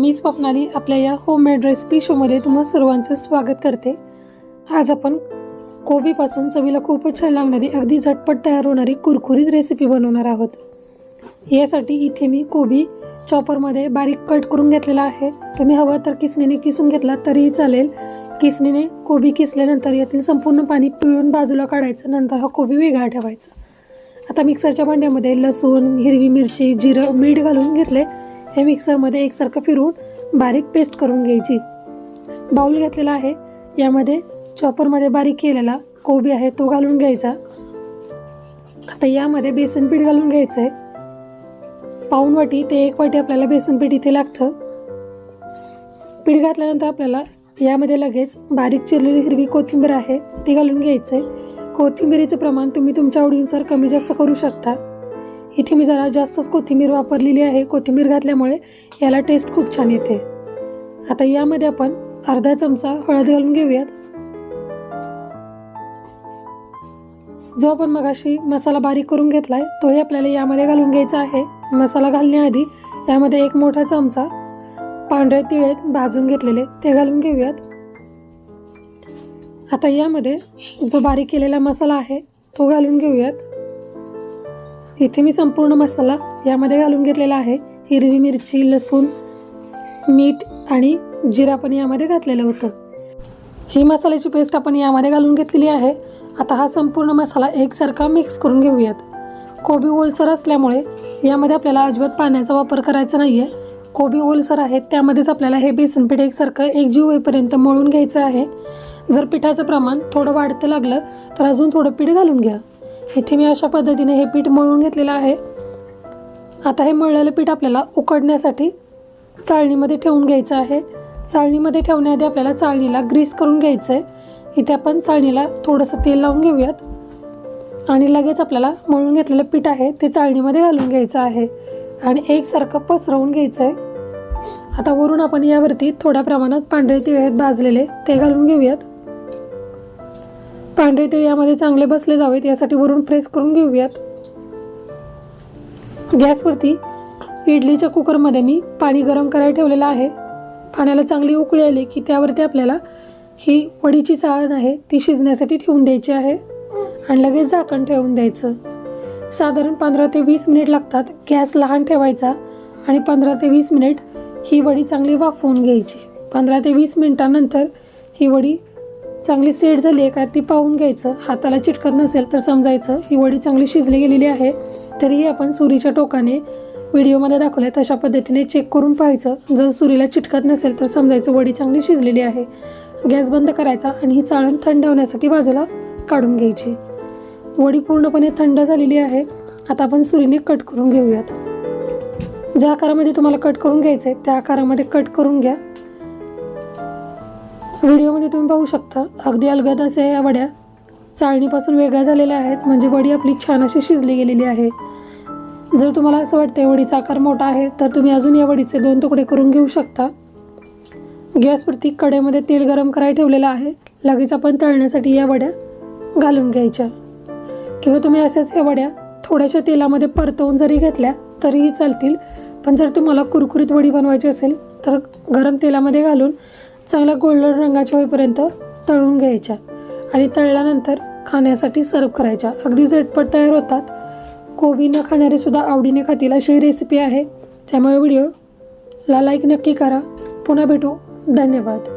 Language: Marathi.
मी स्वप्नाली आपल्या या होममेड रेसिपी शोमध्ये तुम्हा सर्वांचं स्वागत करते. आज आपण कोबीपासून चवीला खूपच छान लागणारी अगदी झटपट तयार होणारी कुरकुरीत रेसिपी बनवणार आहोत. यासाठी इथे मी कोबी चॉपरमध्ये बारीक कट करून घेतलेला आहे. तुम्ही हवं तर किसणीने किसून घेतला तरीही चालेल. किसणीने कोबी किसल्यानंतर यातील संपूर्ण पाणी पिळून बाजूला काढायचं नंतर हा कोबी वेगळा ठेवायचा. आता मिक्सरच्या भांड्यामध्ये लसूण हिरवी मिरची जिरं मीठ घालून घेतले. हे मिक्सरमध्ये एकसारखं फिरवून बारीक पेस्ट करून घ्यायची. बाऊल घेतलेला आहे. यामध्ये चॉपरमध्ये बारीक केलेला कोबी आहे तो घालून घ्यायचा. आता यामध्ये बेसन पीठ घालून घ्यायचं आहे पाऊन वाटी ते एक वाटी आपल्याला बेसन पीठ इथे लागतं. पीठ घातल्यानंतर आपल्याला यामध्ये लगेच बारीक चिरलेली हिरवी कोथिंबीर आहे ती घालून घ्यायचं आहे कोथिंबीरीचं प्रमाण तुम्ही तुमच्या आवडीनुसार कमी जास्त करू शकता. इथे मी जरा जास्तच कोथिंबीर वापरलेली आहे. कोथिंबीर घातल्यामुळे याला टेस्ट खूप छान येते. आता यामध्ये आपण अर्धा चमचा हळद घालून घेऊयात. जो आपण मगाशी मसाला बारीक करून घेतलाय तोही आपल्याला यामध्ये घालून घ्यायचा आहे. मसाला घालण्याआधी यामध्ये एक मोठा चमचा पांढरे तिळे भाजून घेतलेले ते घालून घेऊयात. आता यामध्ये जो बारीक केलेला मसाला आहे तो घालून घेऊयात. इथे मी संपूर्ण मसाला यामध्ये घालून घेतलेला आहे. हिरवी मिरची लसूण मीठ आणि जिरा पण यामध्ये घातलेलं होतं. ही मसाल्याची पेस्ट आपण यामध्ये घालून घेतलेली आहे. आता हा संपूर्ण मसाला एकसारखा मिक्स करून घेऊयात. कोबी ओलसर असल्यामुळे यामध्ये आपल्याला अजिबात पाण्याचा वापर करायचा नाही आहे कोबी ओलसर आहेत त्यामध्येच आपल्याला हे बेसन पीठ एकसारखं एकजीव होईपर्यंत मळून घ्यायचं आहे. जर पिठाचं प्रमाण थोडं वाढतं लागलं तर अजून थोडं पीठ घालून घ्या. इथे मी अशा पद्धतीने हे पीठ मळून घेतलेलं आहे. आता हे मळलेलं पीठ आपल्याला उकडण्यासाठी चाळणीमध्ये ठेवून घ्यायचं आहे. चाळणीमध्ये ठेवण्याआधी आपल्याला चाळणीला ग्रीस करून घ्यायचं आहे इथे आपण चाळणीला थोडंसं तेल लावून घेऊयात. आणि लगेच आपल्याला मळून घेतलेलं पीठ आहे ते चाळणीमध्ये घालून घ्यायचं आहे. आणि एकसारखं पसरवून घ्यायचं आहे आता वरून आपण यावरती थोड्या प्रमाणात पांढरे तिळ आहेत भाजलेले ते घालून घेऊयात. पांढरे तिळे यामध्ये चांगले बसले जावेत यासाठी वरून प्रेस करून घेऊयात. गॅसवरती इडलीच्या कुकरमध्ये मी पाणी गरम करायला ठेवलेलं आहे. पाण्याला चांगली उकळी आली की त्यावरती आपल्याला ही वडीची चाळण आहे ती शिजण्यासाठी ठेवून द्यायची आहे आणि लगेच झाकण ठेवून द्यायचं. साधारण पंधरा ते वीस मिनिट लागतात गॅस लहान ठेवायचा आणि पंधरा ते वीस मिनिट ही वडी चांगली वाफवून घ्यायची. पंधरा ते वीस मिनिटानंतर ही वडी चांगली सेट झाली आहे का ती पाहून घ्यायचं. हाताला चिटकत नसेल तर समजायचं. ही वडी चांगली शिजली गेलेली आहे. तरीही आपण सुरीच्या टोकाने व्हिडिओमध्ये दाखवल्या तशा पद्धतीने चेक करून पाहायचं. जर सुरीला चिटकत नसेल तर समजायचं वडी चांगली शिजलेली आहे. गॅस बंद करायचा आणि ही चाळण थंड होण्यासाठी बाजूला काढून घ्यायची. वडी पूर्णपणे थंड झालेली आहे. आता आपण सुरीने कट करून घेऊयात. ज्या आकारामध्ये तुम्हाला कट करून घ्यायचं आहे त्या आकारामध्ये कट करून घ्या. व्हिडिओमध्ये तुम्ही पाहू शकता. अगदी अलगद असे या वड्या चाळणीपासून वेगळ्या झालेल्या आहेत. म्हणजे वडी आपली छान अशी शिजली गेलेली आहे. जर तुम्हाला असं वाटतं वडीचा आकार मोठा आहे तर तुम्ही अजून या वडीचे दोन तुकडे करून घेऊ शकता. गॅसवरती कडेमध्ये तेल गरम करायला ठेवलेलं आहे. लगेच आपण तळण्यासाठी या वड्या घालून घ्यायच्या. किंवा तुम्ही अशाच या वड्या थोड्याशा तेलामध्ये परतवून जरी घेतल्या तरीही चालतील. पण जर तुम्हाला कुरकुरीत वडी बनवायची असेल तर गरम तेलामध्ये घालून चांगला गोल्डन रंगाच्या होईपर्यंत तळून घ्यायच्या आणि तळल्यानंतर खाण्यासाठी सर्व करायच्या. अगदी झटपट तयार होतात. कोबी न खाणारेसुद्धा आवडीने खातील अशी रेसिपी आहे. त्यामुळे व्हिडिओला लाईक नक्की करा. पुन्हा भेटू. धन्यवाद.